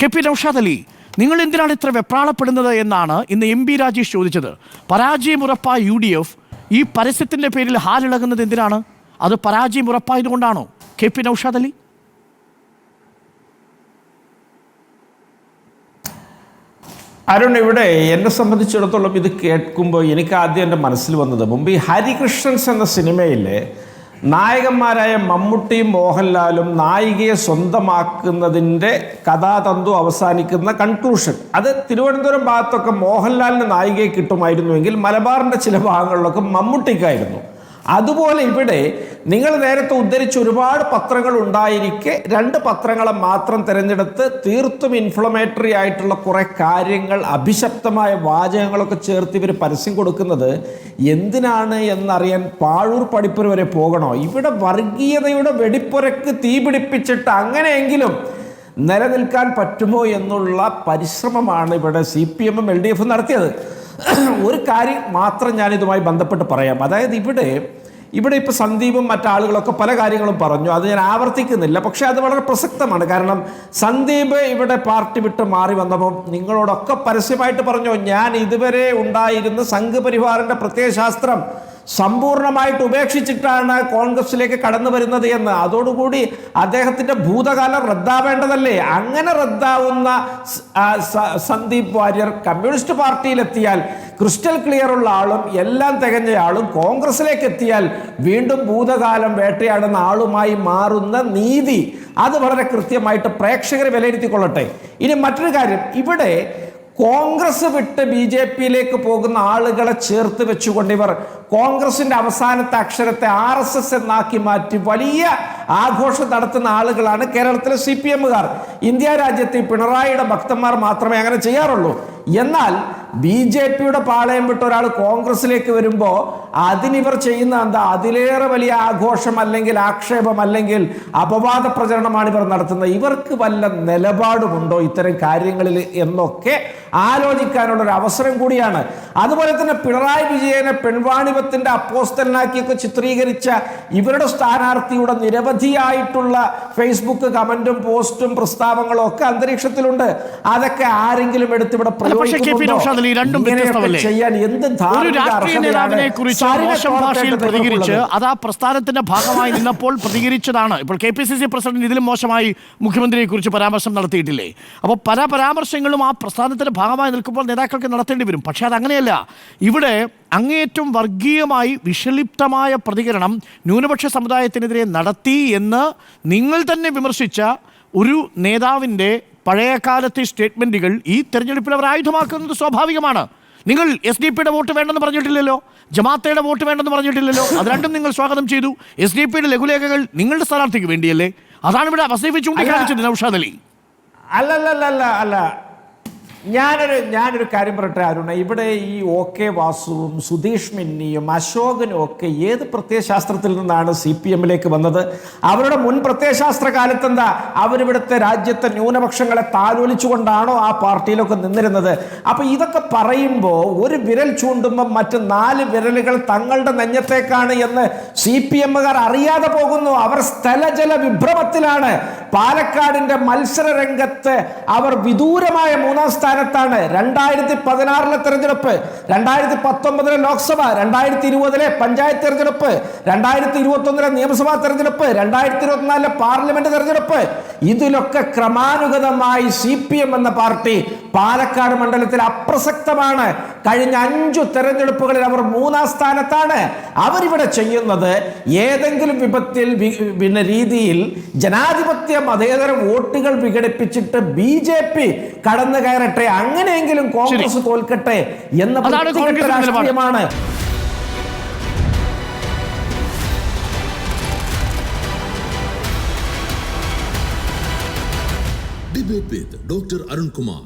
K P Naushad Ali നിങ്ങൾ എന്തിനാണ് ഇത്ര വെപ്രാളപ്പെടുന്നത് എന്നാണ് ഇന്ന് എം ബി രാജേഷ് ചോദിച്ചത്. പരാജയം ഉറപ്പായ യു ഡി എഫ് ഈ പരസ്യത്തിന്റെ പേരിൽ ഹാലിളകുന്നത് എന്തിനാണ്? അത് പരാജയം ഉറപ്പായതുകൊണ്ടാണോ കെ പി നൌഷാദ് അലി? അരുൺ ഇവിടെ എന്നെ സംബന്ധിച്ചിടത്തോളം ഇത് കേൾക്കുമ്പോൾ എനിക്ക് ആദ്യം എന്റെ മനസ്സിൽ വന്നത് മുമ്പ് ഈ ഹരികൃഷ്ണൻസ് എന്ന സിനിമയിലെ നായകന്മാരായ മമ്മൂട്ടിയും മോഹൻലാലും നായികയെ സ്വന്തമാക്കുന്നതിന്റെ കഥാതന്തു അവസാനിക്കുന്ന കൺക്ലൂഷൻ. അത് തിരുവനന്തപുരം ഭാഗത്തൊക്കെ മോഹൻലാലിന് നായികയെ കിട്ടുമായിരുന്നുവെങ്കിൽ മലബാറിന്റെ ചില ഭാഗങ്ങളിലൊക്കെ മമ്മൂട്ടിക്കായിരുന്നു. അതുപോലെ ഇവിടെ നിങ്ങൾ നേരത്തെ ഉദ്ധരിച്ച ഒരുപാട് പത്രങ്ങൾ ഉണ്ടായിരിക്കെ രണ്ട് പത്രങ്ങളെ മാത്രം തിരഞ്ഞെടുത്ത് തീർത്തും ഇൻഫ്ലമേറ്ററി ആയിട്ടുള്ള കുറെ കാര്യങ്ങൾ അഭിശപ്തമായ വാചകങ്ങളൊക്കെ ചേർത്ത് ഇവർ പരസ്യം കൊടുക്കുന്നത് എന്തിനാണ് എന്നറിയാൻ പാഴൂർ പഠിപ്പുര വരെ പോകണോ? ഇവിടെ വർഗീയതയുടെ വെടിപ്പുരക്ക് തീപിടിപ്പിച്ചിട്ട് അങ്ങനെയെങ്കിലും നിലനിൽക്കാൻ പറ്റുമോ എന്നുള്ള പരിശ്രമമാണ് ഇവിടെ സി പി എമ്മും എൽ ഡി എഫും നടത്തിയത്. ഒരു കാര്യം മാത്രം ഞാനിതുമായി ബന്ധപ്പെട്ട് പറയാം. അതായത് ഇവിടെ ഇവിടെ ഇപ്പോൾ സന്ദീപും മറ്റാളുകളൊക്കെ പല കാര്യങ്ങളും പറഞ്ഞു. അത് ഞാൻ ആവർത്തിക്കുന്നില്ല. പക്ഷേ അത് വളരെ പ്രസക്തമാണ്. കാരണം സന്ദീപ് ഇവിടെ പാർട്ടി വിട്ട് മാറി വന്നപ്പോൾ നിങ്ങളോടൊക്കെ പരസ്യമായിട്ട് പറഞ്ഞു ഞാൻ ഇതുവരെ ഉണ്ടായിരുന്ന സംഘപരിവാറിന്റെ പ്രത്യയശാസ്ത്രം സമ്പൂർണമായിട്ട് ഉപേക്ഷിച്ചിട്ടാണ് കോൺഗ്രസിലേക്ക് കടന്നു വരുന്നത് എന്ന്. അതോടുകൂടി അദ്ദേഹത്തിന്റെ ഭൂതകാലം റദ്ദാവേണ്ടതല്ലേ? അങ്ങനെ റദ്ദാവുന്ന സന്ദീപ് വാര്യർ കമ്മ്യൂണിസ്റ്റ് പാർട്ടിയിലെത്തിയാൽ ക്രിസ്റ്റൽ ക്ലിയർ ഉള്ള ആളും എല്ലാം തികഞ്ഞ ആളും കോൺഗ്രസിലേക്ക് എത്തിയാൽ വീണ്ടും ഭൂതകാലം വേട്ടയാടുന്ന ആളുമായി മാറുന്ന നീതി അത് വളരെ കൃത്യമായിട്ട് പ്രേക്ഷകർ വിലയിരുത്തിക്കൊള്ളട്ടെ. ഇനി മറ്റൊരു കാര്യം ഇവിടെ കോൺഗ്രസ് വിട്ട് ബി ജെ പിയിലേക്ക് പോകുന്ന ആളുകളെ ചേർത്ത് വെച്ചുകൊണ്ട് ഇവർ കോൺഗ്രസിന്റെ അവസാനത്തെ അക്ഷരത്തെ ആർ എസ് എസ് എന്നാക്കി മാറ്റി വലിയ ആഘോഷം നടത്തുന്ന ആളുകളാണ് കേരളത്തിലെ സി പി എമ്മുകാർ. ഇന്ത്യ രാജ്യത്തെ പിണറായിയുടെ ഭക്തന്മാർ മാത്രമേ അങ്ങനെ ചെയ്യാറുള്ളൂ. എന്നാൽ ബി ജെ പിയുടെ പാളയം വിട്ട് ഒരാൾ കോൺഗ്രസിലേക്ക് വരുമ്പോൾ അതിനിവർ ചെയ്യുന്ന എന്താ? അതിലേറെ വലിയ ആഘോഷം അല്ലെങ്കിൽ ആക്ഷേപം അല്ലെങ്കിൽ അപവാദ പ്രചരണമാണ് ഇവർ നടത്തുന്നത്. ഇവർക്ക് വല്ല നിലപാടുമുണ്ടോ ഇത്തരം കാര്യങ്ങളിൽ എന്നൊക്കെ ആലോചിക്കാനുള്ള ഒരു അവസരം കൂടിയാണ്. അതുപോലെ തന്നെ പിണറായി വിജയനെ പെൺവാണിപത്തിന്റെ അപ്പോസ്തലനാക്കിയൊക്കെ ചിത്രീകരിച്ച ഇവരുടെ സ്ഥാനാർത്ഥിയുടെ നിരവധിയായിട്ടുള്ള ഫേസ്ബുക്ക് കമന്റും പോസ്റ്റും പ്രസ്താവങ്ങളും ഒക്കെ അന്തരീക്ഷത്തിലുണ്ട്. അതൊക്കെ ആരെങ്കിലും എടുത്ത് ഇവിടെ അല്ല, പക്ഷേ കെ പി നൗഷാദ് രണ്ടും വ്യത്യസ്തമല്ലേ? ഒരു രാഷ്ട്രീയ നേതാവിനെ കുറിച്ച് മോശം ഭാഷയിൽ പ്രതികരിച്ച്? അത് ആ പ്രസ്ഥാനത്തിന്റെ ഭാഗമായി നിന്നപ്പോൾ പ്രതികരിച്ചതാണ്. ഇപ്പോൾ K P C C president ഇതിലും മോശമായി മുഖ്യമന്ത്രിയെ കുറിച്ച് പരാമർശം നടത്തിയിട്ടില്ലേ? അപ്പോൾ പല പരാമർശങ്ങളും ആ പ്രസ്ഥാനത്തിന്റെ ഭാഗമായി നിൽക്കുമ്പോൾ നേതാക്കൾക്ക് നടത്തേണ്ടി വരും. പക്ഷേ അത് അങ്ങനെയല്ല ഇവിടെ അങ്ങേയറ്റം വർഗീയമായി വിഷലിപ്തമായ പ്രതികരണം ന്യൂനപക്ഷ സമുദായത്തിനെതിരെ നടത്തി എന്ന് നിങ്ങൾ തന്നെ വിമർശിച്ച ഒരു നേതാവിന്റെ പഴയകാലത്തെ സ്റ്റേറ്റ്മെന്റുകൾ ഈ തെരഞ്ഞെടുപ്പിൽ അവർ ആയുധമാക്കുന്നത് സ്വാഭാവികമാണ്. നിങ്ങൾ എസ് ഡി പിയുടെ വോട്ട് വേണ്ടെന്ന് പറഞ്ഞിട്ടില്ലല്ലോ? ജമാത്തയുടെ വോട്ട് വേണ്ടെന്ന് പറഞ്ഞിട്ടില്ലല്ലോ? അത് രണ്ടും നിങ്ങൾ സ്വാഗതം ചെയ്തു. എസ് ഡി പിയുടെ ലഘുലേഖകൾ നിങ്ങളുടെ സ്ഥാനാർത്ഥിക്ക് വേണ്ടിയല്ലേ? അതാണ് ഇവിടെ വസീഫ് ചൂണ്ടിക്കാണിച്ചത് നൌഷാദ് അലി അല്ല അല്ല. ഞാനൊരു ഞാനൊരു കാര്യം പറയട്ടെ അരുണ. ഇവിടെ ഈ ഒ കെ വാസുവും സുധീഷ് മിന്നിയും അശോകനും ഒക്കെ ഏത് പ്രത്യയശാസ്ത്രത്തിൽ നിന്നാണ് സി പി എമ്മിലേക്ക് വന്നത്? അവരുടെ മുൻ പ്രത്യയശാസ്ത്ര കാലത്ത് എന്താ അവരിവിടുത്തെ രാജ്യത്തെ ന്യൂനപക്ഷങ്ങളെ താലോലിച്ചുകൊണ്ടാണോ ആ പാർട്ടിയിലൊക്കെ നിന്നിരുന്നത്? അപ്പൊ ഇതൊക്കെ പറയുമ്പോൾ ഒരു വിരൽ ചൂണ്ടുമ്പോൾ മറ്റ് നാല് വിരലുകൾ തങ്ങളുടെ നെഞ്ഞത്തേക്കാണ് എന്ന് സി പി എമ്മുകാർ അറിയാതെ പോകുന്നു. അവർ സ്ഥലജല വിഭ്രമത്തിലാണ്. പാലക്കാടിന്റെ മത്സര രംഗത്ത് അവർ വിദൂരമായ മൂന്നാം സ്ഥാനത്താണ് രണ്ടായിരത്തി പതിനാറിലെ തെരഞ്ഞെടുപ്പ് രണ്ടായിരത്തി പത്തൊമ്പതിലെ ലോക്സഭ രണ്ടായിരത്തി ഇരുപതിലെ പഞ്ചായത്ത് തെരഞ്ഞെടുപ്പ് രണ്ടായിരത്തി ഇരുപത്തി ഒന്നിലെ നിയമസഭാ തെരഞ്ഞെടുപ്പ് രണ്ടായിരത്തി ഇരുപത്തിനാലിലെ പാർലമെന്റ് തെരഞ്ഞെടുപ്പ്. ഇതിലൊക്കെ ക്രമാനുഗതമായി സി എന്ന പാർട്ടി പാലക്കാട് മണ്ഡലത്തിൽ അപ്രസക്തമാണ് കഴിഞ്ഞ അഞ്ചു തെരഞ്ഞെടുപ്പുകളിൽ അവർ മൂന്നാം സ്ഥാനത്താണ് അവരിവിടെ ചെയ്യുന്നത് ഏതെങ്കിലും വിപത്തിൽ പിന്നെ രീതിയിൽ ജനാധിപത്യ മതേതര വോട്ടുകൾ വിഘടിപ്പിച്ചിട്ട് ബി ജെ പി കടന്നു കയറട്ടെ അങ്ങനെയെങ്കിലും കോൺഗ്രസ് തോൽക്കട്ടെ എന്ന. രാഷ്ട്രീയമാണ് ഡോക്ടർ അരുൺകുമാർ.